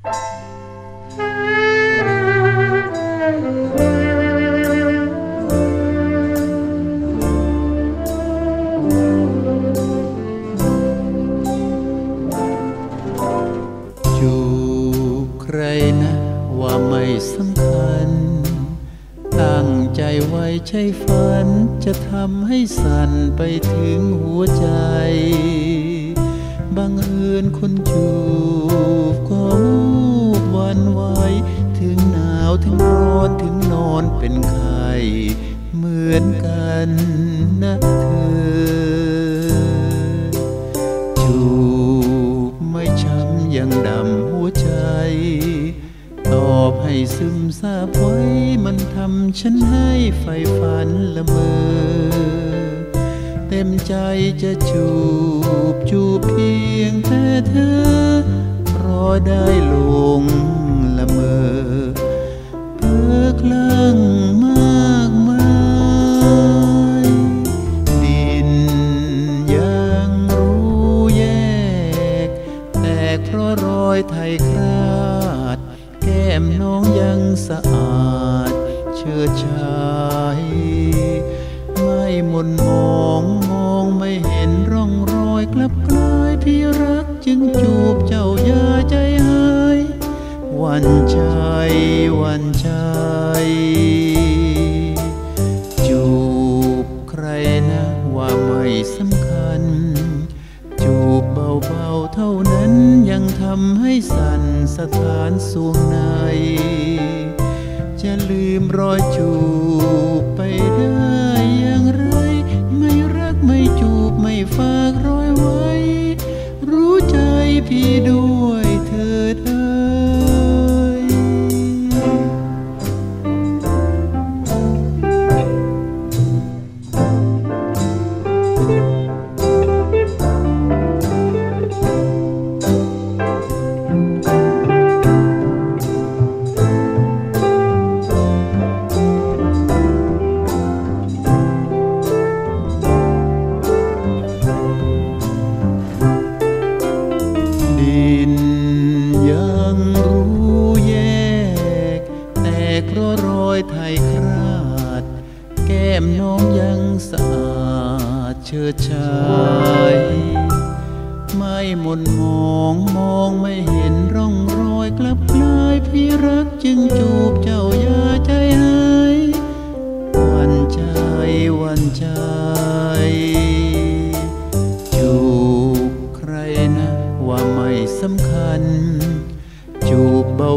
จูบใครนะว่าไม่สำคัญ ตั้งใจไว้ใช่ฝัน จะทำให้สั่นไปถึงหัวใจ บังเอิญคนจูบก็ วันไหวถึงหนาวถึงร้อนถึงนอนเป็นไข้เหมือนกันนะเธอ จูบไม่ช้ำยังดำหัวใจ ตอบให้ซึมซาบไว้มันทำฉันให้ไฟฝันละเมอเต็มใจจะจูบจูบเพียงแต่เธอ รอได้ลง พ้อคลั่งมากมายดินยังรู้แยก แตกเพราะรอยไทยคราด แก้มน้องยังสะอาด เชิดชายไม่หมนมองมองไม่เห็นร่องรอยกลับกลายพี่รักจึงจูบเจ้าย่าใจหายวันใจวันใจ จูบใครนะว่าไม่สำคัญ จูบเบาๆเท่านั้นยังทำให้สั่นสถานสวงใน จะลืมรอยจูบไปได้อย่างไร ไม่รักไม่จูบไม่ฝากรอยไว้ รู้ใจพี่ด้ ดินยังรู้แยก แตกเพราะรอยไทยคราด แก้มน้องยังสะอาดเชิดชายไม่หมนมองมองไม่เห็นร่องรอยกลับกลายพี่รักจึงจูบเจ้า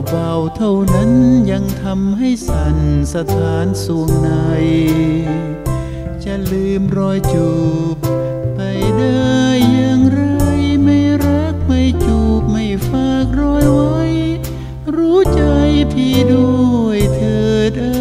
เบาๆเท่านั้นยังทำให้สั่นสถานสวงใน จะลืมรอยจูบ ไปได้อย่างไรไม่รักไม่จูบไม่ฝากรอยไว้ รู้ใจพี่ด้วยเธอได้